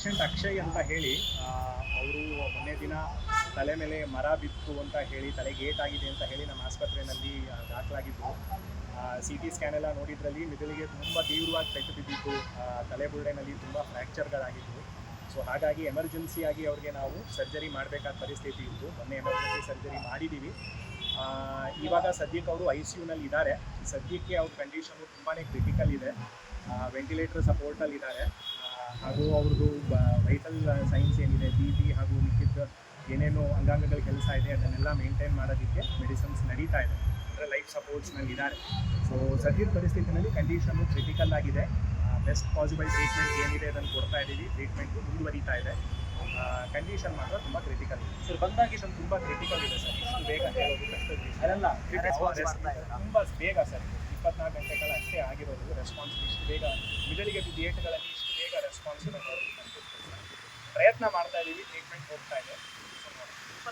Patient Akshay ಅಂತ ಹೇಳಿ ಅವರು ಮೊನ್ನೆ ದಿನ ತಲೆ ಮೇಲೆ ಮರ ಬಿತ್ತು ಅಂತ ಹೇಳಿ ತಲೆಗೆ ಆಗಿದೆ ಅಂತ ಹೇಳಿ ನಮ್ಮ ಆಸ್ಪತ್ರೆಯಲ್ಲಿ ದಾಖಲಾಗಿದ್ದು. ಸಿ ಟಿ ಸ್ಕ್ಯಾನ್ ಎಲ್ಲ ನೋಡಿದ್ರಲ್ಲಿ ಮಿದುಳಿಗೆ ತುಂಬ ತೀವ್ರವಾಗಿ ಪೆಟ್ಟು ಬಿದ್ದಿತ್ತು ಆ, ತಲೆ ಬುರುಡೆನಲ್ಲಿ ತುಂಬ ಫ್ರ್ಯಾಕ್ಚರ್ಗಳಾಗಿತ್ತು ಸೊ ಹಾಗಾಗಿ ಎಮರ್ಜೆನ್ಸಿಯಾಗಿ ಅವ್ರಿಗೆ ನಾವು ಸರ್ಜರಿ ಮಾಡಬೇಕಾದ ಪರಿಸ್ಥಿತಿ ಇತ್ತು. ಮೊನ್ನೆ ಎಮರ್ಜೆನ್ಸಿ ಸರ್ಜರಿ ಮಾಡಿದ್ದೀವಿ ಇವಾಗ ಸದ್ಯಕ್ಕೆ ಅವರು ಐ ಸಿ ಯುನಲ್ಲಿ ಇದ್ದಾರೆ. ಸದ್ಯಕ್ಕೆ ಅವ್ರ ಕಂಡೀಷನು ತುಂಬಾ ಕ್ರಿಟಿಕಲ್ ಇದೆ. ವೆಂಟಿಲೇಟರ್ ಸಪೋರ್ಟಲ್ಲಿ ಇದ್ದಾರೆ. ಹಾಗೂ ಅವ್ರದ್ದು ವೈಟಲ್ ಸೈನ್ಸ್ ಏನಿದೆ ಬಿ ಪಿ ಹಾಗೂ ಮಿಕ್ಕಿದ್ದ ಏನೇನು ಅಂಗಾಂಗಗಳ ಕೆಲಸ ಇದೆ ಅದನ್ನೆಲ್ಲ ಮೇಂಟೈನ್ ಮಾಡೋದಕ್ಕೆ ಮೆಡಿಸಿನ್ಸ್ ನಡೀತಾ ಇದೆ. ಅಂದರೆ ಲೈಫ್ ಸಪೋರ್ಟ್ಸ್ನಲ್ಲಿ ಇದ್ದಾರೆ ಸೊ ಸದ್ಯದ ಪರಿಸ್ಥಿತಿನಲ್ಲಿ ಕಂಡೀಷನ್ನು ಕ್ರಿಟಿಕಲ್ ಆಗಿದೆ. ಬೆಸ್ಟ್ ಪಾಸಿಬಲ್ ಟ್ರೀಟ್ಮೆಂಟ್ ಏನಿದೆ ಅದನ್ನು ಕೊಡ್ತಾ ಇದ್ದೀವಿ. ಟ್ರೀಟ್ಮೆಂಟ್ ಮುಂದುವರಿತಾ ಇದೆ. ಕಂಡೀಷನ್ ಮಾತ್ರ ತುಂಬ ಕ್ರಿಟಿಕಲ್ ಇದೆ. ಸರ್ ಬಂದಾಗ ಸರ್ ತುಂಬ ಕ್ರಿಟಿಕಲ್ ಇದೆ ಸರ್ ಇಷ್ಟು ಬೇಗ Response ತುಂಬ ಬೇಗ ಸರ್ ಇಪ್ಪತ್ನಾಲ್ಕು ಗಂಟೆಗಳ ಅಷ್ಟೇ ಆಗಿರೋದು ರೆಸ್ಪಾನ್ಸ್ ಇಷ್ಟು ಬೇಗ. ಮಿಡಲಿಗೆ ಬಿದ್ದ ರೆಸ್ಪಾನ್ಸ್ ಪ್ರಯತ್ನ ಮಾಡ್ತಾ ಇದ್ದೀವಿ ಟ್ರೀಟ್ಮೆಂಟ್ ಹೋಗ್ತಾ ಇದೆ.